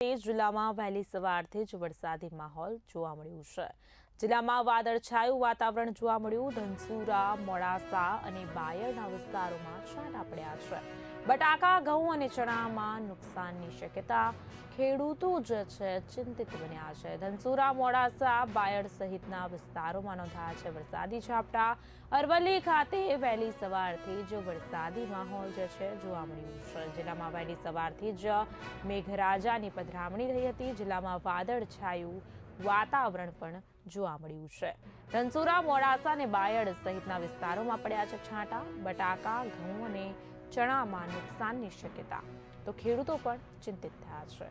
તેજ જિલ્લામાં વહેલી સવારથી જ વરસાદી માહોલ જોવા મળ્યું છે. જિલ્લામાં વાદળછાયું વાતાવરણ જોવા મળ્યું. ધનસુરા, મોડાસા અને બાયડના વિસ્તારોમાં છાંટા પડ્યા છે. બટાકા, ઘઉં અને ચણામાં નુકસાનની શક્યતા ખેડૂતો જે છે, ચિંતિત બન્યા છે. ધનસુરા, મોડાસા, બાયડ સહિતના વિસ્તારોમાં નોંધાયા છે વરસાદી ઝાપટા. અરવલ્લી ખાતે વહેલી સવારથી જ વરસાદી માહોલ જે છે જોવા મળ્યું છે. જિલ્લામાં વહેલી સવારથી જ મેઘરાજાની પધરામણી થઈ હતી. જિલ્લામાં વાદળ છાયું વાતાવરણ પણ જોવા મળ્યું છે. ધનસુરા, મોડાસા અને બાયડ સહિતના વિસ્તારોમાં પડ્યા છે છાંટા, બટાકા, ઘઉં અને ચણામાં નુકસાનની શક્યતા. તો ખેડૂતો પણ ચિંતિત થયા છે.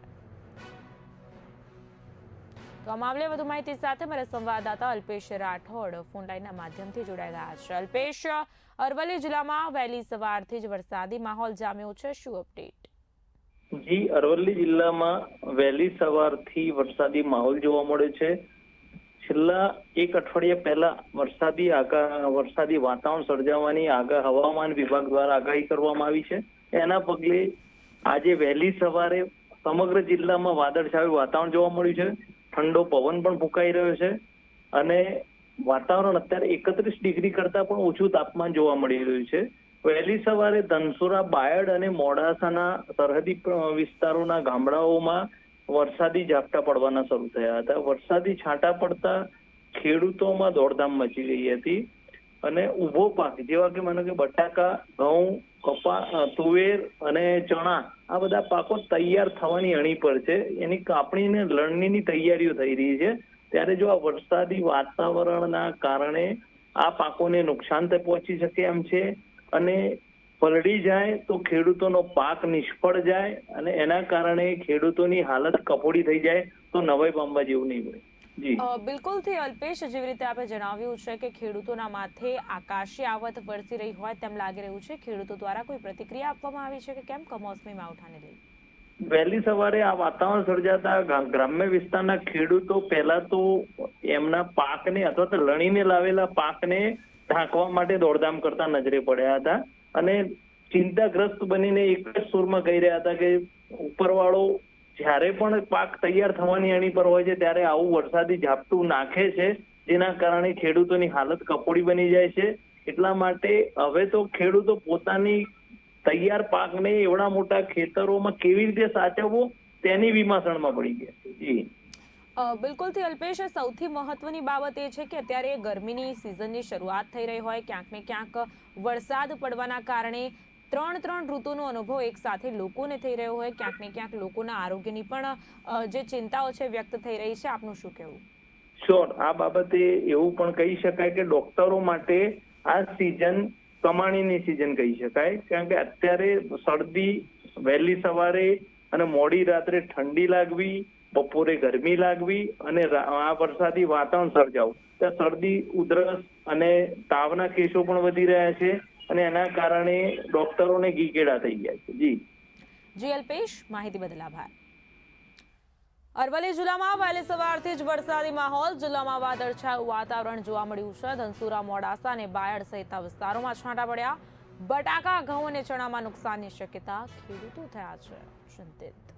તો આ મામલે વધુ માહિતી સાથે મારા સંવાદદાતા અલ્પેશ રાઠોડ ફોનલાઈનના માધ્યમથી જોડાઈ ગયા છે. અલ્પેશ, અરવલ્લી જિલ્લામાં વહેલી સવારથી જ વરસાદી માહોલ જામ્યો છે. શું અપડેટ જી, અરવલ્લી જિલ્લામાં વહેલી સવારથી વરસાદી માહોલ જોવા મળે છે. છેલ્લા એક અઠવાડિયા પહેલા વરસાદી આગા વરસાદી વાતાવરણ સર્જાવાની આગા હવામાન વિભાગ દ્વારા આગાહી કરવામાં આવી છે. એના પગલે આજે વહેલી સવારે સમગ્ર જિલ્લામાં વાદળછાયું વાતાવરણ જોવા મળ્યું છે. ઠંડો પવન પણ ફૂંકાઈ રહ્યો છે અને વાતાવરણ અત્યારે એકત્રીસ ડિગ્રી કરતા પણ ઓછું તાપમાન જોવા મળી રહ્યું છે. વહેલી સવારે ધનસુરા, બાયડ અને મોડાસાના સરહદી વિસ્તારોના ગામડાઓમાં વરસાદી ઝાપટા પડવાના શરૂ થયા હતા. વરસાદી છાંટા પડતા ખેડૂતોમાં દોડધામ મચી ગઈ હતી અને ઊભો પાક, જેવા કે માનો કે બટાકા, ઘઉં, કપા તુવેર અને ચણા, આ બધા પાકો તૈયાર થવાની અણી પર છે. એની કાપણી ને લણણીની તૈયારીઓ થઈ રહી છે. ત્યારે જો આ વરસાદી વાતાવરણના કારણે આ પાકોને નુકસાન પહોંચી શકે એમ છે અને પલળી જાય તો ખેડૂતોનો પાક નિષ્ફળ જાય અને એના કારણે ખેડૂતોની હાલત કફોડી થઈ જાય તો નવાઈ પામવા જેવું નહીં હોય બિલકુલથી અલ્પેશ જેવી રીતે આપણે જણાવ્યું છે કે ખેડૂતોના માથે આકાશી આવત વરસી રહી હોય તેમ લાગી રહ્યું છે. ખેડૂતો દ્વારા કોઈ પ્રતિક્રિયા આપવામાં આવી છે કે કેમ કમોસમી માવઠાને લઈ? વહેલી સવારે આ વાતાવરણ સર્જાતા ગ્રામ્ય વિસ્તારના ખેડૂતો પહેલા તો એમના પાકને અથવા તો લણીને લાવેલા પાકને ઢાંકવા માટે દોડધામ કરતા નજરે પડ્યા હતા. અને ચિંતાગ્રસ્ત બનીને એક જ સુરમાં કહી રહ્યા હતા કે ઉપરવાળો જ્યારે પણ પાક તૈયાર થવાની એની પર હોય છે, ત્યારે આવું વરસાદી ઝાપટું નાખે છે, જેના કારણે ખેડૂતોની હાલત કપોડી બની જાય છે. એટલા માટે હવે તો ખેડૂતો પોતાની તૈયાર પાકને એવડા મોટા ખેતરોમાં કેવી રીતે સાચવવો તેની વિમાસણમાં પડી ગયા જી. બિલકુલથી અલ્પેશ, સૌથી મહત્વની બાબત એ છે કે અત્યારે ગરમીની સિઝનની શરૂઆત થઈ રહી હોય, ક્યાંક ને ક્યાંક વરસાદ પડવાના કારણે ત્રણ ત્રણ ઋતુનો અનુભવ એક સાથે લોકોને થઈ રહ્યો હોય, ક્યાંક ને ક્યાંક લોકોના આરોગ્યની પણ જે ચિંતાઓ છે વ્યક્ત થઈ રહી છે. આપનું શું કહેવું? શ્યોર આ બાબતે એવું પણ કહી શકાય કે ડોક્ટરો માટે આ સિઝન કમાણીની સિઝન કહી શકાય. કારણ કે અત્યારે શરદી, વહેલી સવારે અને મોડી રાત્રે ઠંડી લાગવી બપોરે ગરમી લાગવી અને આ વરસાદી વાતાવરણ સર્જાવું. ત્યાં શરદી, ઉધરસ અને તાવના કેસો પણ વધી રહ્યા છે અને એના કારણે ડોક્ટરોને ગીકેડા થઈ ગયા છે. જી. જી, અલ્પેશ, માહિતી બદલ આભાર. અરવલ્લી જિલ્લામાં વહેલી સવારથી જ વરસાદી માહોલ, જિલ્લામાં વાદળછાયું વાતાવરણ જોવા મળ્યું છે. ધનસુરા, મોડાસા અને બાયડ સહિતના વિસ્તારોમાં છાંટા પડ્યા. બટાકા, ઘઉં અને ચણામાં નુકસાનની શક્યતા ખેડૂતો થયા છે. ચિંતિત.